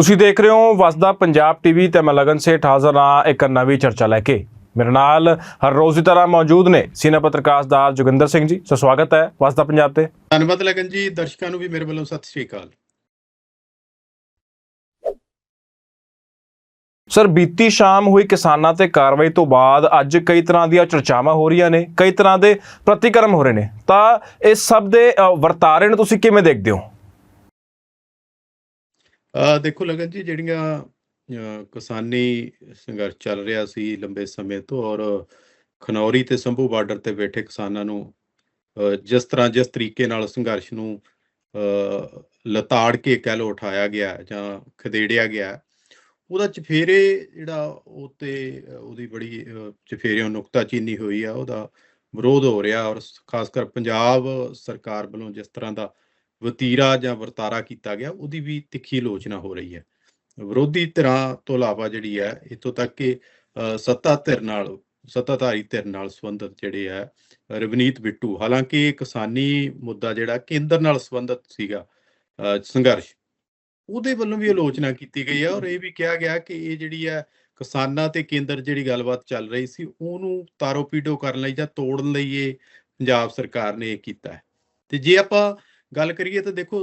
ਤੁਸੀਂ ਦੇਖ ਰਹੇ ਹੋ ਵਸਦਾ ਪੰਜਾਬ ਟੀਵੀ ਤੇ ਮੈਂ ਲਗਨ ਸੇਠ ਹਾਜ਼ਰ ਹਾਂ ਇੱਕ ਨਵੀਂ ਚਰਚਾ ਲੈ ਕੇ। ਮੇਰੇ ਨਾਲ ਹਰ ਰੋਜ਼ ਦੀ ਤਰ੍ਹਾਂ ਮੌਜੂਦ ਨੇ ਸੀਨੀਅਰ ਪੱਤਰਕਾਰ ਦਾਰ ਜੋਗਿੰਦਰ ਸਿੰਘ ਜੀ। ਸੋ ਸਵਾਗਤ ਹੈ ਵਸਦਾ ਪੰਜਾਬ ਤੇ। ਧੰਨਵਾਦ ਲਗਨ ਜੀ। ਦਰਸ਼ਕਾਂ ਨੂੰ ਵੀ ਮੇਰੇ ਵੱਲੋਂ ਸਤਿ ਸ਼੍ਰੀ ਅਕਾਲ। ਸਰ ਬੀਤੀ ਸ਼ਾਮ ਹੋਈ ਕਿਸਾਨਾਂ ਤੇ ਕਾਰਵਾਈ ਤੋਂ ਬਾਅਦ ਅੱਜ ਕਈ ਤਰ੍ਹਾਂ ਦੀਆਂ ਚਰਚਾਵਾਂ ਹੋ ਰਹੀਆਂ ਨੇ ਕਈ ਤਰ੍ਹਾਂ ਦੇ ਪ੍ਰਤੀਕਰਮ ਹੋ ਰਹੇ ਨੇ। ਤਾਂ ਇਸ ਸਭ ਦੇ ਵਰਤਾਰੇ ਨੂੰ ਤੁਸੀਂ ਕਿਵੇਂ ਦੇਖਦੇ ਹੋ? ਦੇਖੋ ਲਗਨ ਜੀ, ਜਿਹੜੀਆਂ ਕਿਸਾਨੀ ਸੰਘਰਸ਼ ਚੱਲ ਰਿਹਾ ਸੀ ਲੰਬੇ ਸਮੇਂ ਤੋਂ ਔਰ ਖਨੌਰੀ ਤੇ ਸੰਭੂ ਬਾਰਡਰ ਤੇ ਬੈਠੇ ਕਿਸਾਨਾਂ ਨੂੰ ਜਿਸ ਤਰ੍ਹਾਂ ਜਿਸ ਤਰੀਕੇ ਨਾਲ ਸੰਘਰਸ਼ ਨੂੰ, ਅਹ, ਲਤਾੜ ਕੇ ਕਹਿ ਲੋ ਉਠਾਇਆ ਗਿਆ ਜਾਂ ਖਦੇੜਿਆ ਗਿਆ, ਉਹਦਾ ਚਫੇਰੇ ਜਿਹੜਾ ਉਹ ਤੇ ਉਹਦੀ ਬੜੀ, ਅਹ, ਚਫੇਰਿਓਂ ਨੁਕਤਾਚੀਨੀ ਹੋਈ ਆ, ਉਹਦਾ ਵਿਰੋਧ ਹੋ ਰਿਹਾ ਔਰ ਖਾਸ ਕਰ ਪੰਜਾਬ ਸਰਕਾਰ ਵੱਲੋਂ ਜਿਸ ਤਰ੍ਹਾਂ ਦਾ ਵਤੀਰਾ ਜਾਂ ਵਰਤਾਰਾ ਕੀਤਾ ਗਿਆ, ਉਹਦੀ ਵੀ ਤਿੱਖੀ ਆਲੋਚਨਾ ਹੋ ਰਹੀ ਹੈ। ਵਿਰੋਧੀ ਧਿਰਾਂ ਤੋਂ ਇਲਾਵਾ ਜਿਹੜੀ ਹੈ ਇਤੋਂ ਤੱਕ ਕਿ ਸੱਤਾ ਧਿਰ ਨਾਲ, ਸੱਤਾਧਾਰੀ ਧਿਰ ਨਾਲ ਸੰਬੰਧਿਤ ਜਿਹੜੇ ਹੈ, ਰਵਨੀਤ ਬਿੱਟੂ, ਹਾਲਾਂਕਿ ਇਹ ਕਿਸਾਨੀ ਮੁੱਦਾ ਜਿਹੜਾ ਕੇਂਦਰ ਨਾਲ ਸੰਬੰਧਿਤ ਸੀਗਾ ਸੰਘਰਸ਼, ਉਹਦੇ ਵੱਲੋਂ ਵੀ ਆਲੋਚਨਾ ਕੀਤੀ ਗਈ ਹੈ ਔਰ ਇਹ ਵੀ ਕਿਹਾ ਗਿਆ ਕਿ ਇਹ ਜਿਹੜੀ ਹੈ, ਕਿਸਾਨਾਂ ਤੇ ਕੇਂਦਰ ਜਿਹੜੀ ਗੱਲਬਾਤ ਚੱਲ ਰਹੀ ਸੀ, ਉਹਨੂੰ ਤਾਰੋ ਪੀਟੋ ਕਰਨ ਲਈ ਜਾਂ ਤੋੜਨ ਲਈ ਇਹ ਪੰਜਾਬ ਸਰਕਾਰ ਨੇ ਇਹ ਕੀਤਾ ਹੈ। ਤੇ ਜੇ ਆਪਾਂ ਗੱਲ ਕਰੀਏ ਤਾਂ ਦੇਖੋ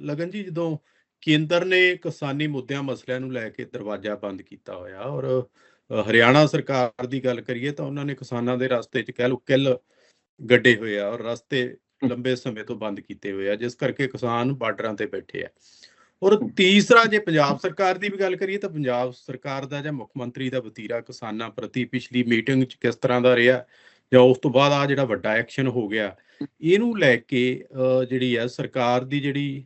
ਲਗਨ ਜੀ ਜਦੋਂ ਕੇਂਦਰ ਨੇ ਕਿਸਾਨੀ ਮੁੱਦਿਆਂ ਮਸਲਿਆਂ ਨੂੰ ਲੈ ਕੇ ਦਰਵਾਜ਼ਾ ਬੰਦ ਕੀਤਾ ਹੋਇਆ ਔਰ ਹਰਿਆਣਾ ਸਰਕਾਰ ਦੀ ਗੱਲ ਕਰੀਏ ਤਾਂ ਉਹਨਾਂ ਨੇ ਕਿਸਾਨਾਂ ਦੇ ਰਸਤੇ 'ਚ ਕਹਿ ਲਓ ਕਿੱਲ ਗੱਡੇ ਹੋਏ ਆ ਔਰ ਰਸਤੇ ਲੰਬੇ ਸਮੇਂ ਤੋਂ ਬੰਦ ਕੀਤੇ ਹੋਏ ਆ, ਜਿਸ ਕਰਕੇ ਕਿਸਾਨ ਬਾਰਡਰਾਂ ਤੇ ਬੈਠੇ ਆ। ਔਰ ਤੀਸਰਾ ਜੇ ਪੰਜਾਬ ਸਰਕਾਰ ਦੀ ਵੀ ਗੱਲ ਕਰੀਏ ਤਾਂ ਪੰਜਾਬ ਸਰਕਾਰ ਦਾ ਜਾਂ ਮੁੱਖ ਮੰਤਰੀ ਦਾ ਵਤੀਰਾ ਕਿਸਾਨਾਂ ਪ੍ਰਤੀ ਪਿਛਲੀ ਮੀਟਿੰਗ 'ਚ ਕਿਸ ਤਰ੍ਹਾਂ ਦਾ ਰਿਹਾ ਜਾਂ ਉਸ ਤੋਂ ਬਾਅਦ ਆ ਜਿਹੜਾ ਵੱਡਾ ਐਕਸ਼ਨ ਹੋ ਗਿਆ, ਇਹਨੂੰ ਲੈ ਕੇ ਜਿਹੜੀ ਹੈ ਸਰਕਾਰ ਦੀ ਜਿਹੜੀ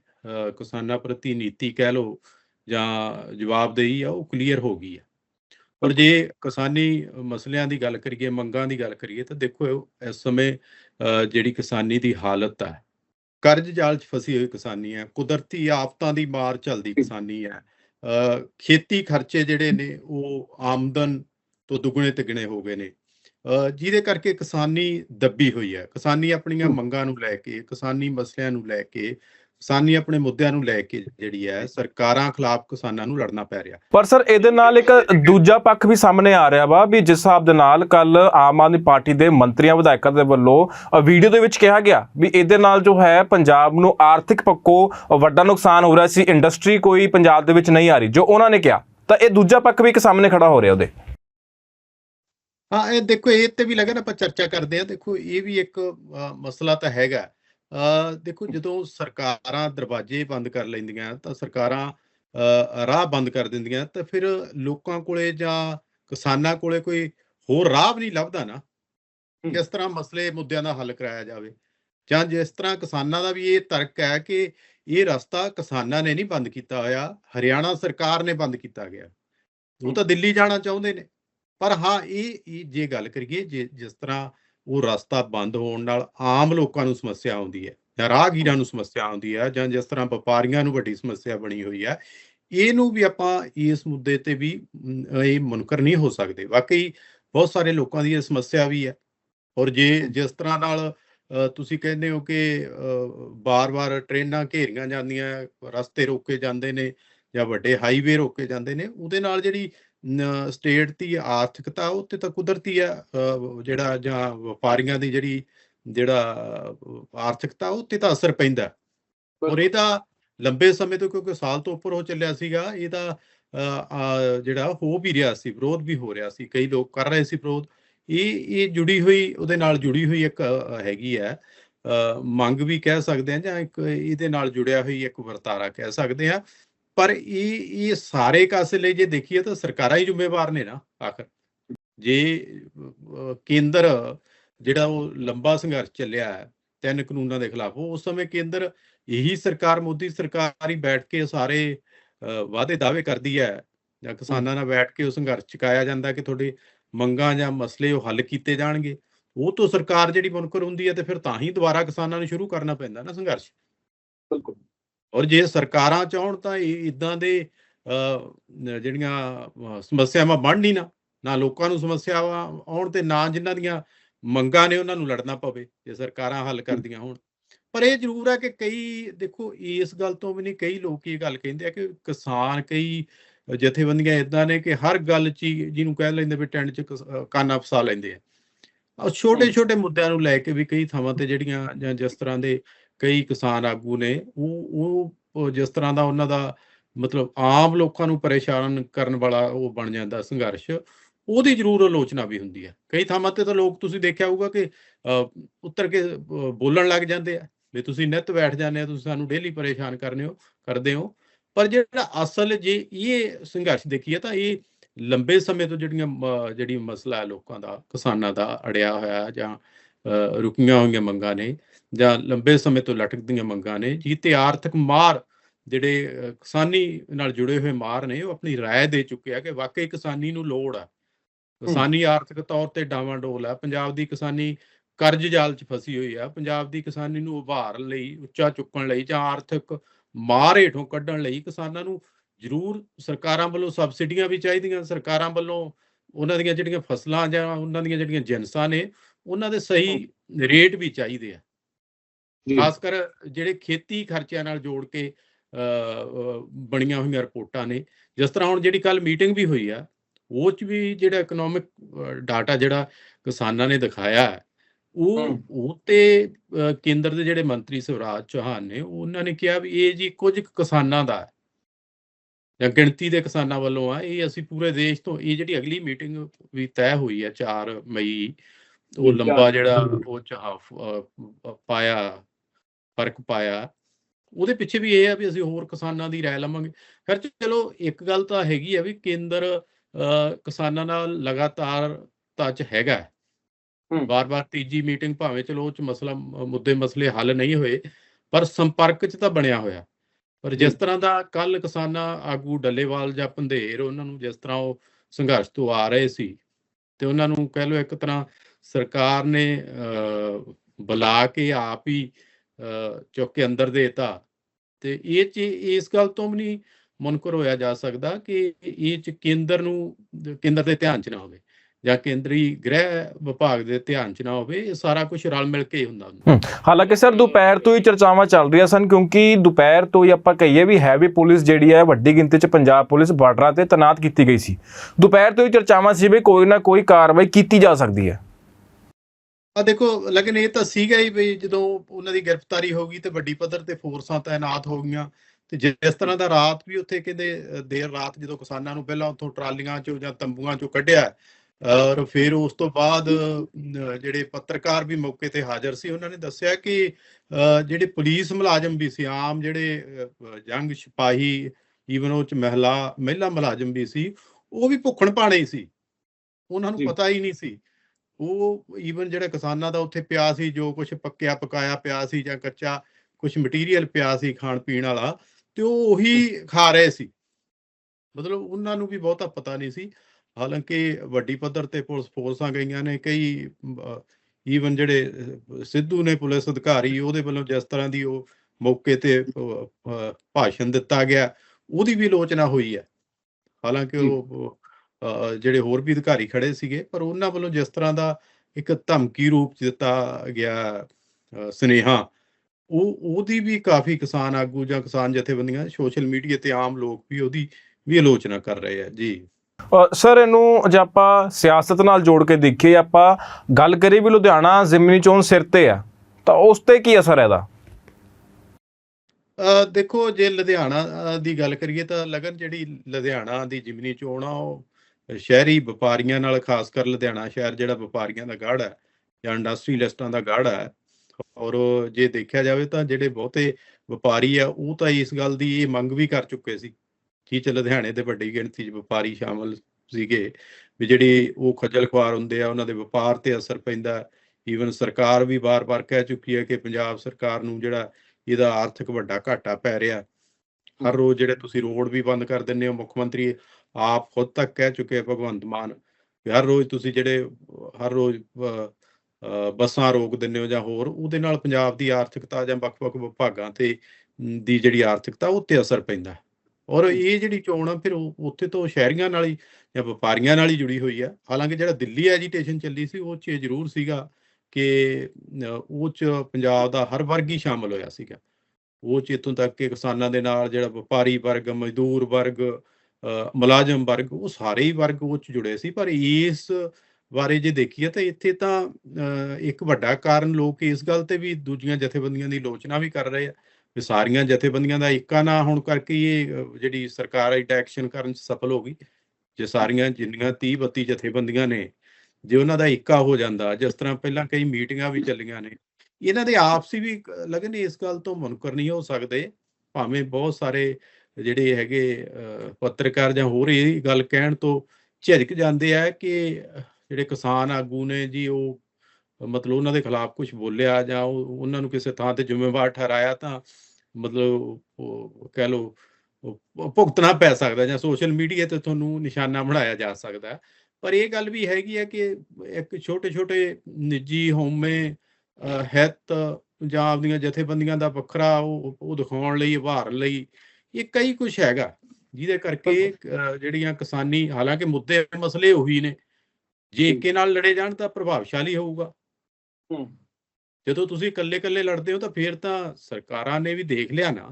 ਕਿਸਾਨਾਂ ਪ੍ਰਤੀ ਨੀਤੀ ਕਹਿ ਲਓ ਜਾਂ ਜਵਾਬਦੇਹੀ ਆ, ਉਹ ਕਲੀਅਰ ਹੋ ਗਈ ਹੈ ਪਰ ਜੇ ਕਿਸਾਨੀ ਮਸਲਿਆਂ ਦੀ ਗੱਲ ਕਰੀਏ, ਮੰਗਾਂ ਦੀ ਗੱਲ ਕਰੀਏ, ਤਾਂ ਦੇਖੋ ਇਸ ਸਮੇਂ ਜਿਹੜੀ ਕਿਸਾਨੀ ਦੀ ਹਾਲਤ ਹੈ ਕਰਜ਼ ਜਾਲ 'ਚ ਫਸੀ ਹੋਈ ਕਿਸਾਨੀ ਹੈ ਕੁਦਰਤੀ ਆਫਤਾਂ ਦੀ ਮਾਰ ਚੱਲਦੀ ਕਿਸਾਨੀ ਹੈ ਖੇਤੀ ਖਰਚੇ ਜਿਹੜੇ ਨੇ, ਉਹ ਆਮਦਨ ਤੋਂ ਦੁੱਗਣੇ ਤਿੱਗਣੇ ਹੋ ਗਏ ਨੇ। ਜਿਹਦੇ ਕਰਕੇ ਕਿਸਾਨੀ ਦੱਬੀ ਹੋਈ ਹੈ। ਕਿਸਾਨੀ ਆਪਣੀਆਂ ਮੰਗਾਂ ਨੂੰ ਲੈ ਕੇ ਕਿਸਾਨੀ ਮਸਲਿਆਂ ਨੂੰ ਲੈ ਕੇ ਕਿਸਾਨੀ ਆਪਣੇ ਮੁੱਦਿਆਂ ਨੂੰ ਲੈ ਕੇ ਜਿਹੜੀ ਹੈ ਸਰਕਾਰਾਂ ਖਿਲਾਫ ਕਿਸਾਨਾਂ ਨੂੰ ਲੜਨਾ ਪੈ ਰਿਹਾ। ਪਰ ਸਰ ਇਹਦੇ ਨਾਲ ਇੱਕ ਦੂਜਾ ਪੱਖ ਵੀ ਸਾਹਮਣੇ ਆ ਰਿਹਾ ਵਾ ਵੀ ਜਿਸ ਹਿਸਾਬ ਦੇ ਨਾਲ ਕੱਲ ਆਮ ਆਦਮੀ ਪਾਰਟੀ ਦੇ ਮੰਤਰੀਆਂ ਵਿਧਾਇਕਾਂ ਦੇ ਵੱਲੋਂ ਵੀਡੀਓ ਦੇ ਵਿੱਚ ਕਿਹਾ ਗਿਆ ਵੀ ਇਹਦੇ ਨਾਲ ਜੋ ਹੈ ਪੰਜਾਬ ਨੂੰ ਆਰਥਿਕ ਪੱਖੋਂ ਵੱਡਾ ਨੁਕਸਾਨ ਹੋ ਰਿਹਾ ਸੀ। ਇੰਡਸਟਰੀ ਕੋਈ ਪੰਜਾਬ ਦੇ ਵਿੱਚ ਨਹੀਂ ਆ ਰਹੀ ਜੋ ਉਹਨਾਂ ਨੇ ਕਿਹਾ। ਤਾਂ ਇਹ ਦੂਜਾ ਪੱਖ ਵੀ ਇੱਕ ਸਾਹਮਣੇ ਖੜਾ ਹੋ ਰਿਹਾ ਉਹਦੇ। ਹਾਂ ਇਹ ਦੇਖੋ ਇਹ ਤੇ ਵੀ ਲਗਨ ਆਪਾਂ ਚਰਚਾ ਕਰਦੇ ਆ ਦੇਖੋ ਇਹ ਵੀ ਇੱਕ ਮਸਲਾ ਤਾਂ ਹੈਗਾ। ਅ, ਦੇਖੋ ਜਦੋਂ ਸਰਕਾਰਾਂ ਦਰਵਾਜ਼ੇ ਬੰਦ ਕਰ ਲੈਂਦੀਆਂ ਤਾਂ ਸਰਕਾਰਾਂ ਰਾਹ ਬੰਦ ਕਰ ਦਿੰਦੀਆਂ ਤਾਂ ਫਿਰ ਲੋਕਾਂ ਕੋਲੇ ਜਾਂ ਕਿਸਾਨਾਂ ਕੋਲੇ ਕੋਈ ਹੋਰ ਰਾਹ ਵੀ ਨਹੀਂ ਲੱਭਦਾ ਨਾ ਕਿਸ ਤਰ੍ਹਾਂ ਮਸਲੇ ਮੁੱਦਿਆਂ ਦਾ ਹੱਲ ਕਰਾਇਆ ਜਾਵੇ। ਜਾਂ ਜਿਸ ਤਰ੍ਹਾਂ ਕਿਸਾਨਾਂ ਦਾ ਵੀ ਇਹ ਤਰਕ ਹੈ ਕਿ ਇਹ ਰਸਤਾ ਕਿਸਾਨਾਂ ਨੇ ਨਹੀਂ ਬੰਦ ਕੀਤਾ ਹੋਇਆ ਹਰਿਆਣਾ ਸਰਕਾਰ ਨੇ ਬੰਦ ਕੀਤਾ ਗਿਆ। ਉਹ ਤਾਂ ਦਿੱਲੀ ਜਾਣਾ ਚਾਹੁੰਦੇ ਨੇ। ਪਰ ਹਾਂ, ਇਹ ਜੇ ਗੱਲ ਕਰੀਏ, ਜੇ ਜਿਸ ਤਰ੍ਹਾਂ ਉਹ ਰਸਤਾ ਬੰਦ ਹੋਣ ਨਾਲ ਆਮ ਲੋਕਾਂ ਨੂੰ ਸਮੱਸਿਆ ਆਉਂਦੀ ਹੈ, ਜਾਂ ਰਾਹਗੀਰਾਂ ਨੂੰ ਸਮੱਸਿਆ ਆਉਂਦੀ ਹੈ, ਜਾਂ ਜਿਸ ਤਰ੍ਹਾਂ ਵਪਾਰੀਆਂ ਨੂੰ ਵੱਡੀ ਸਮੱਸਿਆ ਬਣੀ ਹੋਈ ਹੈ, ਇਹਨੂੰ ਵੀ ਆਪਾਂ ਇਸ ਮੁੱਦੇ ਤੇ ਵੀ ਇਹ ਮੁਨਕਰ ਨਹੀਂ ਹੋ ਸਕਦੇ। ਵਾਕਈ ਬਹੁਤ ਸਾਰੇ ਲੋਕਾਂ ਦੀ ਇਹ ਸਮੱਸਿਆ ਵੀ ਹੈ। ਔਰ ਜੇ ਜਿਸ ਤਰ੍ਹਾਂ ਨਾਲ ਤੁਸੀਂ ਕਹਿੰਦੇ ਹੋ ਕਿ ਬਾਰ-ਬਾਰ ਟ੍ਰੇਨਾਂ ਘੇਰੀਆਂ ਜਾਂਦੀਆਂ, ਰਸਤੇ ਰੋਕੇ ਜਾਂਦੇ ਨੇ ਜਾਂ ਵੱਡੇ ਹਾਈਵੇ ਰੋਕੇ ਜਾਂਦੇ ਨੇ, ਉਹਦੇ ਨਾਲ ਜਿਹੜੀ ਸਟੇਟ ਦੀ ਆਰਥਿਕਤਾ ਉਹ ਤੇ ਕੁਦਰਤੀ ਆ ਜਿਹੜਾ ਜਾਂ ਵਪਾਰੀਆਂ ਦੀ ਜਿਹੜੀ ਜਿਹੜਾ ਆਰਥਿਕਤਾ ਉਹ ਤੇ ਅਸਰ ਪੈਂਦਾ। ਔਰ ਇਹਦਾ ਲੰਬੇ ਸਮੇਂ ਤੋਂ ਕਿਉਂਕਿ ਸਾਲ ਤੋਂ ਉੱਪਰ ਹੋ ਚੱਲਿਆ ਸੀਗਾ ਇਹਦਾ ਜਿਹੜਾ ਹੋ ਵੀ ਰਿਹਾ ਸੀ ਵਿਰੋਧ ਵੀ ਹੋ ਰਿਹਾ ਸੀ ਕਈ ਲੋਕ ਕਰ ਰਹੇ ਸੀ ਵਿਰੋਧ। ਇਹ ਇਹ ਜੁੜੀ ਹੋਈ ਉਹਦੇ ਨਾਲ ਜੁੜੀ ਹੋਈ ਇੱਕ ਹੈਗੀ ਹੈ ਮੰਗ ਵੀ ਕਹਿ ਸਕਦੇ ਆ ਜਾਂ ਇੱਕ ਇਹਦੇ ਨਾਲ ਜੁੜਿਆ ਹੋਈ ਇੱਕ ਵਰਤਾਰਾ ਕਹਿ ਸਕਦੇ ਆ। ਪਰ ਇਹ ਇਹ ਸਾਰੇ ਕਾਸੇ ਲਈ ਜੇ ਦੇਖੀਏ ਤਾਂ ਸਰਕਾਰਾਂ ਹੀ ਜ਼ਿੰਮੇਵਾਰ ਨੇ ਨਾ ਆਖਰ। ਜੇ ਕੇਂਦਰ ਜਿਹੜਾ ਉਹ ਲੰਬਾ ਸੰਘਰਸ਼ ਚੱਲਿਆ ਹੈ ਤਿੰਨ ਕਾਨੂੰਨਾਂ ਦੇ ਖਿਲਾਫ ਉਸ ਸਮੇਂ ਕੇਂਦਰ ਇਹੀ ਸਰਕਾਰ ਮੋਦੀ ਸਰਕਾਰ ਹੀ ਬੈਠ ਕੇ ਸਾਰੇ ਅਹ, ਵਾਅਦੇ ਦਾਅਵੇ ਕਰਦੀ ਹੈ ਜਾਂ ਕਿਸਾਨਾਂ ਨਾਲ ਬੈਠ ਕੇ ਉਹ ਸੰਘਰਸ਼ ਚੁਕਾਇਆ ਜਾਂਦਾ ਕਿ ਤੁਹਾਡੇ ਮੰਗਾਂ ਜਾਂ ਮਸਲੇ ਉਹ ਹੱਲ ਕੀਤੇ ਜਾਣਗੇ। ਉਹ ਤੋਂ ਸਰਕਾਰ ਜਿਹੜੀ ਮੁਨਕਰ ਹੁੰਦੀ ਹੈ ਤੇ ਫਿਰ ਤਾਂ ਹੀ ਦੁਬਾਰਾ ਕਿਸਾਨਾਂ ਨੂੰ ਸ਼ੁਰੂ ਕਰਨਾ ਪੈਂਦਾ ਨਾ ਸੰਘਰਸ਼। ਬਿਲਕੁਲ। ਔਰ ਜੇ ਸਰਕਾਰਾਂ ਚਾਹਣ ਤਾਂ ਇਦਾਂ ਦੇ ਜਿਹੜੀਆਂ ਸਮੱਸਿਆਵਾਂ ਬਣਨ ਨਾ ਨਾ ਲੋਕਾਂ ਨੂੰ ਸਮੱਸਿਆਵਾਂ ਆਉਣ ਤੇ ਨਾ ਜਿਨ੍ਹਾਂ ਦੀਆਂ ਮੰਗਾਂ ਨੇ ਉਹਨਾਂ ਨੂੰ ਲੜਨਾ ਪਵੇ ਜੇ ਸਰਕਾਰਾਂ ਹੱਲ ਕਰਦੀਆਂ ਹੋਣ। ਪਰ ਇਹ ਜ਼ਰੂਰ ਹੈ ਕਿ ਕਈ ਦੇਖੋ ਇਸ ਗੱਲ ਤੋਂ ਵੀ ਨਹੀਂ ਕਈ ਲੋਕ ਇਹ ਗੱਲ ਕਹਿੰਦੇ ਆ ਕਿ ਕਿਸਾਨ ਕਈ ਜਥੇਬੰਦੀਆਂ ਇਦਾਂ ਨੇ ਕਿ ਹਰ ਗੱਲ 'ਚ ਜਿਹਨੂੰ ਕਹਿ ਲੈਂਦੇ ਵੀ ਟੈਂਡ 'ਚ ਕਾਨਾ ਫਸਾ ਲੈਂਦੇ ਆ। ਛੋਟੇ ਛੋਟੇ ਮੁੱਦਿਆਂ ਨੂੰ ਲੈ ਕੇ ਵੀ ਕਈ ਥਾਵਾਂ ਤੇ ਜਿਹੜੀਆਂ ਜਾਂ ਜਿਸ ਤਰ੍ਹਾਂ ਦੇ ਕਈ ਕਿਸਾਨ ਆਗੂ ਨੇ ਉਹ ਉਹ ਜਿਸ ਤਰ੍ਹਾਂ ਦਾ ਉਹਨਾਂ ਦਾ ਮਤਲਬ ਆਮ ਲੋਕਾਂ ਨੂੰ ਪਰੇਸ਼ਾਨ ਕਰਨ ਵਾਲਾ ਉਹ ਬਣ ਜਾਂਦਾ ਸੰਘਰਸ਼ ਉਹਦੀ ਜ਼ਰੂਰ ਆਲੋਚਨਾ ਵੀ ਹੁੰਦੀ ਹੈ। ਕਈ ਥਾਵਾਂ ਤੇ ਤਾਂ ਲੋਕ ਤੁਸੀਂ ਦੇਖਿਆ ਹੋਊਗਾ ਕਿ ਉੱਤਰ ਕੇ ਬੋਲਣ ਲੱਗ ਜਾਂਦੇ ਆ ਵੀ ਤੁਸੀਂ ਨਿੱਤ ਬੈਠ ਜਾਂਦੇ ਆ ਤੁਸੀਂ ਸਾਨੂੰ ਡੇਲੀ ਪਰੇਸ਼ਾਨ ਕਰਨੇ ਹੋ ਕਰਦੇ ਹੋ। ਪਰ ਜਿਹੜਾ ਅਸਲ ਜੇ ਇਹ ਸੰਘਰਸ਼ ਦੇਖੀਏ ਤਾਂ ਇਹ ਲੰਬੇ ਸਮੇਂ ਤੋਂ ਜਿਹੜੀਆਂ ਮ- ਜਿਹੜੀ ਮਸਲਾ ਹੈ ਲੋਕਾਂ ਦਾ ਕਿਸਾਨਾਂ ਦਾ ਅੜਿਆ ਹੋਇਆ ਜਾਂ ਅਹ, ਰੁਕੀਆਂ ਹੋਈਆਂ ਮੰਗਾਂ ਨੇ ਜਾਂ ਲੰਬੇ ਸਮੇਂ ਤੋਂ ਲਟਕਦੀਆਂ ਮੰਗਾਂ ਨੇ ਜੀ ਤੇ ਆਰਥਿਕ ਮਾਰ ਜਿਹੜੇ ਕਿਸਾਨੀ ਨਾਲ ਜੁੜੇ ਹੋਏ ਮਾਰ ਨੇ ਉਹ ਆਪਣੀ ਰਾਏ ਦੇ ਚੁੱਕੇ ਆ ਕਿ ਵਾਕਈ ਕਿਸਾਨੀ ਨੂੰ ਲੋੜ ਆ। ਕਿਸਾਨੀ ਆਰਥਿਕ ਤੌਰ ਤੇ ਡਾਵਾਂਡੋਲ ਆ ਪੰਜਾਬ ਦੀ ਕਿਸਾਨੀ ਕਰਜ਼ ਜਾਲ 'ਚ ਫਸੀ ਹੋਈ ਆ ਪੰਜਾਬ ਦੀ ਕਿਸਾਨੀ ਨੂੰ ਉਭਾਰਨ ਲਈ ਉੱਚਾ ਚੁੱਕਣ ਲਈ ਜਾਂ ਆਰਥਿਕ ਮਾਰ ਹੇਠੋਂ ਕੱਢਣ ਲਈ ਕਿਸਾਨਾਂ ਨੂੰ ਜ਼ਰੂਰ ਸਰਕਾਰਾਂ ਵੱਲੋਂ ਸਬਸਿਡੀਆਂ ਵੀ ਚਾਹੀਦੀਆਂ ਸਰਕਾਰਾਂ ਵੱਲੋਂ ਉਹਨਾਂ ਦੀਆਂ ਜਿਹੜੀਆਂ ਫਸਲਾਂ ਜਾਂ ਉਹਨਾਂ ਦੀਆਂ ਜਿਹੜੀਆਂ ਜਿਨਸਾਂ ਨੇ ਉਹਨਾਂ ਦੇ ਸਹੀ ਰੇਟ ਵੀ ਚਾਹੀਦੇ ਆ। ਖਾਸ ਕਰ ਜਿਹੜੇ ਖੇਤੀ ਖਰਚਿਆਂ ਨਾਲ ਜੋੜ ਕੇ ਬਣੀਆਂ ਹੋਈਆਂ ਰਿਪੋਰਟਾਂ ਨੇ ਜਿਸ ਤਰ੍ਹਾਂ ਹੁਣ ਜਿਹੜੀ ਕੱਲ ਮੀਟਿੰਗ ਵੀ ਹੋਈ ਆ ਉਹ ਚ ਵੀ ਜਿਹੜਾ ਇਕਨੋਮਿਕ ਡਾਟਾ ਜਿਹੜਾ ਕਿਸਾਨਾਂ ਨੇ ਦਿਖਾਇਆ ਉਹ। ਉਹ ਤੇ ਕੇਂਦਰ ਦੇ ਜਿਹੜੇ ਮੰਤਰੀ ਸਿਵਰਾਜ ਚੌਹਾਨ ਨੇ ਉਹਨਾਂ ਨੇ ਕਿਹਾ ਵੀ ਇਹ ਜੀ ਕੁਝ ਕਿਸਾਨਾਂ ਦਾ ਜਾਂ ਗਿਣਤੀ ਦੇ ਕਿਸਾਨਾਂ ਵੱਲੋਂ ਆ ਇਹ ਅਸੀਂ ਪੂਰੇ ਦੇਸ਼ ਤੋਂ ਇਹ ਜਿਹੜੀ ਅਗਲੀ ਮੀਟਿੰਗ ਵੀ ਤੈਅ ਹੋਈ ਹੈ 4 ਮਈ ਉਹ ਲੰਬਾ ਜਿਹੜਾ। ਉਹ ਚ ਅ, ਅ, ਪਾਇਆ ਫ਼ਰਕ ਪਾਇਆ ਉਹਦੇ ਪਿੱਛੇ ਵੀ ਇਹ ਆ ਵੀ ਅਸੀਂ ਹੋਰ ਕਿਸਾਨਾਂ ਦੀ ਰਾਏ ਲਵਾਂਗੇ ਫਿਰ ਚਲੋ ਇੱਕ ਗੱਲ ਤਾਂ ਹੈਗੀ ਆ ਵੀ ਕੇਂਦਰ ਕਿਸਾਨਾਂ ਨਾਲ ਲਗਾਤਾਰ ਟੱਚ ਹੈਗਾ। ਵਾਰ-ਵਾਰ ਤੀਜੀ ਮੀਟਿੰਗ ਭਾਵੇਂ ਚਲੋ ਉਹ ਚ ਮਸਲਾ ਮੁੱਦੇ ਮਸਲੇ ਹੱਲ ਨਹੀਂ ਹੋਏ ਪਰ ਸੰਪਰਕ ਚ ਤਾਂ ਬਣਿਆ ਹੋਇਆ ਪਰ ਜਿਸ। ਤਰ੍ਹਾਂ ਦਾ ਕੱਲ ਕਿਸਾਨਾਂ ਆਗੂ ਡੱਲੇਵਾਲ ਜਾਂ ਪੰਧੇਰ ਉਹਨਾਂ ਨੂੰ ਜਿਸ ਤਰ੍ਹਾਂ ਉਹ ਸੰਘਰਸ਼ ਤੋਂ ਆ ਰਹੇ ਸੀ ਤੇ ਉਹਨਾਂ ਨੂੰ ਕਹਿ ਲਓ ਇੱਕ ਤਰ੍ਹਾਂ ਸਰਕਾਰ ਨੇ ਬੁਲਾ ਕੇ ਆਪ ਹੀ ਚੁੱਕ ਕੇ ਅੰਦਰ ਦੇਤਾ। ਤੇ ਇਹ ਚ ਇਸ ਗੱਲ ਤੋਂ ਵੀ ਨਹੀਂ ਮੁਨਕਰ ਹੋਇਆ ਜਾ ਸਕਦਾ ਕਿ ਇਹ ਚ ਕੇਂਦਰ ਨੂੰ ਕੇਂਦਰ ਦੇ ਧਿਆਨ ਚ ਨਾ ਹੋਵੇ ਜਾਂ ਕੇਂਦਰੀ ਗ੍ਰਹਿ ਵਿਭਾਗ ਦੇ ਧਿਆਨ ਚ ਨਾ ਹੋਵੇ ਇਹ ਸਾਰਾ ਕੁਝ ਰਲ ਮਿਲ ਕੇ ਹੀ ਹੁੰਦਾ ਹੁੰਦਾ। ਹਾਲਾਂਕਿ ਸਰ ਦੁਪਹਿਰ ਤੋਂ ਹੀ ਚਰਚਾਵਾਂ ਚੱਲ ਰਹੀਆਂ ਸਨ ਕਿਉਂਕਿ ਦੁਪਹਿਰ ਤੋਂ ਹੀ ਆਪਾਂ ਕਹੀਏ ਵੀ ਹੈਵੀ ਪੁਲਿਸ ਜਿਹੜੀ ਹੈ ਵੱਡੀ ਗਿਣਤੀ 'ਚ ਪੰਜਾਬ ਪੁਲਿਸ ਬਾਰਡਰਾਂ ਤੇ ਤੈਨਾਤ ਕੀਤੀ ਗਈ ਸੀ। ਦੁਪਹਿਰ ਤੋਂ ਹੀ ਚਰਚਾਵਾਂ ਸੀ ਵੀ ਕੋਈ ਨਾ ਕੋਈ ਕਾਰਵਾਈ ਕੀਤੀ ਜਾ ਸਕਦੀ ਹੈ। ਆ ਦੇਖੋ ਲੇਕਿਨ ਇਹ ਤਾਂ ਸੀਗਾ ਹੀ ਵੀ ਜਦੋਂ ਉਹਨਾਂ ਦੀ ਗ੍ਰਿਫਤਾਰੀ ਹੋ ਗਈ ਤੇ ਵੱਡੀ ਪੱਧਰ ਤੇ ਫੋਰਸਾਂ ਤਾਇਨਾਤ ਹੋ ਗਈਆਂ ਤੇ ਜਿਸ ਤਰ੍ਹਾਂ ਦਾ ਰਾਤ ਵੀ ਉੱਥੇ ਕਹਿੰਦੇ ਦੇਰ ਰਾਤ ਜਦੋਂ ਕਿਸਾਨਾਂ ਨੂੰ ਪਹਿਲਾਂ ਉੱਥੋਂ ਟਰਾਲੀਆਂ ਚੋਂ ਜਾਂ ਤੰਬੂਆਂ ਚੋਂ ਕੱਢਿਆ ਔਰ ਫਿਰ ਉਸ ਤੋਂ ਬਾਅਦ ਜਿਹੜੇ ਪੱਤਰਕਾਰ ਵੀ ਮੌਕੇ ਤੇ ਹਾਜ਼ਰ ਸੀ ਉਹਨਾਂ ਨੇ ਦੱਸਿਆ ਕਿ ਜਿਹੜੇ ਪੁਲਿਸ ਮੁਲਾਜ਼ਮ ਵੀ ਸੀ ਆਮ ਜਿਹੜੇ ਜੰਗ ਸਿਪਾਹੀ ਈਵਨ ਉਹ ਚ ਮਹਿਲਾ ਮਹਿਲਾ ਮੁਲਾਜ਼ਮ ਵੀ ਸੀ ਉਹ ਵੀ ਭੁੱਖਣ ਹੀ ਸੀ ਉਹਨਾਂ ਨੂੰ। ਪਤਾ ਹੀ ਨਹੀਂ ਸੀ ਉਹ ਈਵਨ ਜਿਹੜਾ ਕਿਸਾਨਾਂ ਦਾ ਉੱਥੇ ਪਿਆ ਸੀ ਜੋ ਕੁਝ ਪੱਕਿਆ ਪਕਾਇਆ ਪਿਆ ਸੀ ਜਾਂ ਕੱਚਾ ਕੁਝ ਮਟੀਰੀਅਲ ਪਿਆ ਸੀ ਖਾਣ ਪੀਣ ਵਾਲਾ ਤੇ ਉਹ ਉਹੀ ਖਾ ਰਹੇ ਸੀ। ਮਤਲਬ ਉਹਨਾਂ ਨੂੰ ਵੀ ਬਹੁਤਾ ਪਤਾ ਨਹੀਂ ਸੀ। ਹਾਲਾਂਕਿ ਵੱਡੀ ਪੱਧਰ ਤੇ ਪੁਲਿਸ ਫੋਰਸਾਂ ਗਈਆਂ ਨੇ ਕਈ ਈਵਨ ਜਿਹੜੇ ਸਿੱਧੂ ਨੇ ਪੁਲਿਸ ਅਧਿਕਾਰੀ ਉਹਦੇ ਵੱਲੋਂ ਜਿਸ ਤਰ੍ਹਾਂ ਦੀ ਉਹ ਮੌਕੇ ਤੇ ਭਾਸ਼ਣ ਦਿੱਤਾ ਗਿਆ ਉਹਦੀ ਵੀ ਆਲੋਚਨਾ ਹੋਈ ਹੈ। ਹਾਲਾਂਕਿ। ਉਹ ਜਿਹੜੇ ਹੋਰ ਵੀ ਅਧਿਕਾਰੀ ਖੜੇ ਸੀਗੇ ਪਰ ਉਹਨਾਂ ਵੱਲੋਂ ਜਿਸ ਤਰ੍ਹਾਂ ਦਾ ਇੱਕ ਧਮਕੀ ਰੂਪ ਚ ਦਿੱਤਾ ਗਿਆ ਸੁਨੇਹਾ ਉਹ ਉਹਦੀ ਵੀ ਕਾਫੀ ਕਿਸਾਨ ਆਗੂ ਜਾਂ ਕਿਸਾਨ ਜਥੇਬੰਦੀਆਂ ਸੋਸ਼ਲ ਮੀਡੀਆ ਤੇ ਆਮ ਲੋਕ ਵੀ ਉਹਦੀ ਵੀ ਆਲੋਚਨਾ ਕਰ ਰਹੇ ਆ ਜੀ। ਸਰ ਇਹਨੂੰ ਜੇ ਆਪਾਂ ਸਿਆਸਤ ਨਾਲ ਜੋੜ ਕੇ ਦੇਖੀਏ ਆਪਾਂ ਗੱਲ ਕਰੀਏ ਵੀ ਲੁਧਿਆਣਾ ਜ਼ਿਮਨੀ ਚੋਣ ਸਿਰ ਤੇ ਆ ਤਾਂ ਉਸ ਤੇ ਕੀ ਅਸਰ ਹੈ ਇਹਦਾ? ਅ, ਦੇਖੋ ਜੇ ਲੁਧਿਆਣਾ ਦੀ ਗੱਲ ਕਰੀਏ ਤਾਂ ਲਗਨ ਜਿਹੜੀ ਲੁਧਿਆਣਾ ਦੀ ਜਿਮਨੀ ਚੋਣ ਆ ਉਹ ਸ਼ਹਿਰੀ ਵਪਾਰੀਆਂ ਨਾਲ, ਖਾਸ ਕਰ ਲੁਧਿਆਣਾ ਸ਼ਹਿਰ ਜਿਹੜਾ ਵਪਾਰੀਆਂ ਦਾ ਗੜ੍ਹ ਹੈ ਜਾਂ ਇੰਡਸਟਰੀਲਿਸਟਾਂ ਦਾ ਗੜ੍ਹ ਹੈ, ਔਰ ਜੇ ਦੇਖਿਆ ਜਾਵੇ ਤਾਂ ਜਿਹੜੇ ਬਹੁਤੇ ਵਪਾਰੀ ਆ, ਉਹ ਤਾਂ ਇਸ ਗੱਲ ਦੀ ਇਹ ਮੰਗ ਵੀ ਕਰ ਚੁੱਕੇ ਸੀ ਕੀ ਚ ਲੁਧਿਆਣੇ ਦੇ ਵੱਡੀ ਗਿਣਤੀ 'ਚ ਵਪਾਰੀ ਸ਼ਾਮਲ ਸੀਗੇ ਵੀ ਜਿਹੜੀ ਉਹ ਖੱਜਲ ਖੁਆਰ ਹੁੰਦੇ ਆ, ਉਹਨਾਂ ਦੇ ਵਪਾਰ ਤੇ ਅਸਰ ਪੈਂਦਾ ਈਵਨ ਸਰਕਾਰ ਵੀ ਵਾਰ-ਵਾਰ ਕਹਿ ਚੁੱਕੀ ਹੈ ਕਿ ਪੰਜਾਬ ਸਰਕਾਰ ਨੂੰ ਜਿਹੜਾ ਇਹਦਾ ਆਰਥਿਕ ਵੱਡਾ ਘਾਟਾ ਪੈ ਰਿਹਾ ਹਰ ਰੋਜ਼ ਜਿਹੜੇ ਤੁਸੀਂ ਰੋਡ ਵੀ ਬੰਦ ਕਰ ਦਿੰਦੇ ਹੋ, ਮੁੱਖ ਮੰਤਰੀ ਆਪ ਖੁਦ ਤੱਕ ਕਹਿ ਚੁੱਕੇ ਆ ਭਗਵੰਤ ਮਾਨ ਵੀ ਹਰ ਰੋਜ਼ ਤੁਸੀਂ ਜਿਹੜੇ ਹਰ ਰੋਜ਼ ਬੱਸਾਂ ਰੋਕ ਦਿੰਦੇ ਹੋ ਜਾਂ ਹੋਰ ਉਹਦੇ ਨਾਲ ਪੰਜਾਬ ਦੀ ਆਰਥਿਕਤਾ ਜਾਂ ਵੱਖ-ਵੱਖ ਵਿਭਾਗਾਂ ਤੇ ਦੀ ਜਿਹੜੀ ਆਰਥਿਕਤਾ ਉਹ ਤੇ ਅਸਰ ਪੈਂਦਾ। ਔਰ ਇਹ ਜਿਹੜੀ ਚੋਣ ਆ ਫਿਰ ਉਹ- ਉੱਥੇ ਤੋਂ ਸ਼ਹਿਰੀਆਂ ਨਾਲ ਹੀ ਜਾਂ ਵਪਾਰੀਆਂ ਨਾਲ ਹੀ ਜੁੜੀ ਹੋਈ ਆ। ਹਾਲਾਂਕਿ ਜਿਹੜਾ ਦਿੱਲੀ ਐਜੀਟੇਸ਼ਨ ਚੱਲੀ ਸੀ ਉਹ 'ਚ ਇਹ ਜ਼ਰੂਰ ਸੀਗਾ ਕਿ ਉਹ ਚ ਪੰਜਾਬ ਦਾ ਹਰ ਵਰਗ ਹੀ ਸ਼ਾਮਲ ਹੋਇਆ ਸੀਗਾ। ਉਹ ਚ ਇੱਥੋਂ ਤੱਕ ਕਿ ਕਿਸਾਨਾਂ ਦੇ ਨਾਲ ਜਿਹੜਾ ਵਪਾਰੀ ਵਰਗ ਮਜ਼ਦੂਰ ਵਰਗ ਮੁਲਾਜ਼ਮ ਵਰਗ, ਉਹ ਸਾਰੇ ਹੀ ਵਰਗ ਉਹ ਚ ਜੁੜੇ ਸੀ, ਪਰ ਇਸ ਬਾਰੇ ਜੇ ਦੇਖੀਏ ਤਾਂ ਇੱਥੇ ਤਾਂ ਇੱਕ ਵੱਡਾ ਕਾਰਨ ਲੋਕ ਇਸ ਗੱਲ ਤੇ ਵੀ ਦੂਜੀਆਂ ਜਥੇਬੰਦੀਆਂ ਦੀ ਲੋਚਨਾ ਵੀ ਕਰ ਰਹੇ ਆ, ਵੀ ਸਾਰੀਆਂ ਜਥੇਬੰਦੀਆਂ ਦਾ ਇੱਕਾ ਨਾ ਹੋਣ ਕਰਕੇ ਇਹ ਜਿਹੜੀ ਸਰਕਾਰ ਐਡਾ ਐਕਸ਼ਨ ਕਰਨ ਚ ਸਫਲ ਹੋ ਗਈ। ਜੇ ਸਾਰੀਆਂ ਜਿੰਨੀਆਂ 30 32 ਜਥੇਬੰਦੀਆਂ ਨੇ, ਜੇ ਉਹਨਾਂ ਦਾ ਇੱਕਾ ਹੋ ਜਾਂਦਾ, ਜਿਸ ਤਰ੍ਹਾਂ ਪਹਿਲਾਂ ਕਈ ਮੀਟਿੰਗਾਂ ਵੀ ਚੱਲੀਆਂ ਨੇ, ਇਹਨਾਂ ਦੇ ਆਪਸੀ ਵੀ ਕ- ਲਗਨ ਇਸ ਗੱਲ ਤੋਂ ਮੁਨਕਰ ਨਹੀਂ ਹੋ ਸਕਦੇ, ਭਾਵੇਂ ਬਹੁਤ ਸਾਰੇ ਜਿਹੜੇ ਹੈਗੇ ਪੱਤਰਕਾਰ ਜਾਂ ਹੋਰ ਇਹ ਗੱਲ ਕਹਿਣ ਤੋਂ ਝਿਜਕ ਜਾਂਦੇ ਆ ਕਿ ਜਿਹੜੇ ਕਿਸਾਨ ਆਗੂ ਨੇ ਜੀ ਉਹ ਮਤਲਬ ਉਹਨਾਂ ਦੇ ਖਿਲਾਫ ਕੁਝ ਬੋਲਿਆ ਜਾਂ ਉਹਨਾਂ ਨੂੰ ਕਿਸੇ ਥਾਂ ਤੇ ਜ਼ਿੰਮੇਵਾਰ ਠਹਿਰਾਇਆ ਤਾਂ ਮਤਲਬ ਕਹਿ ਲਓ ਭੁਗਤਣਾ ਪੈ ਸਕਦਾ ਜਾਂ ਸੋਸ਼ਲ ਮੀਡੀਆ ਤੇ ਤੁਹਾਨੂੰ ਨਿਸ਼ਾਨਾ ਬਣਾਇਆ ਜਾ ਸਕਦਾ। ਪਰ ਇਹ ਗੱਲ ਵੀ ਹੈਗੀ ਹੈ ਕਿ ਇੱਕ ਛੋਟੇ ਛੋਟੇ ਨਿੱਜੀ ਹਉਮੈ ਅ, ਹਿੱਤ ਪੰਜਾਬ ਦੀਆਂ ਜਥੇਬੰਦੀਆਂ ਦਾ ਵੱਖਰਾ ਉਹ ਉਹ ਦਿਖਾਉਣ ਲਈ ਉਭਾਰਨ ਲਈ ਇਹ ਕਈ ਕੁਝ ਹੈਗਾ ਜਿਹਦੇ ਕਰਕੇ ਜਿਹੜੀਆਂ ਕਿਸਾਨੀ ਹਾਲਾਂਕਿ ਮੁੱਦੇ ਮਸਲੇ ਉਹੀ ਨੇ। ਜੇ ਇੱਕੇ ਨਾਲ ਲੜੇ ਜਾਣ ਤਾਂ ਪ੍ਰਭਾਵਸ਼ਾਲੀ ਹੋਊਗਾ। ਜਦੋਂ ਤੁਸੀਂ ਇਕੱਲੇ ਇਕੱਲੇ ਲੜਦੇ ਹੋ ਤਾਂ ਫਿਰ ਤਾਂ ਸਰਕਾਰਾਂ ਨੇ ਵੀ ਦੇਖ ਲਿਆ ਨਾ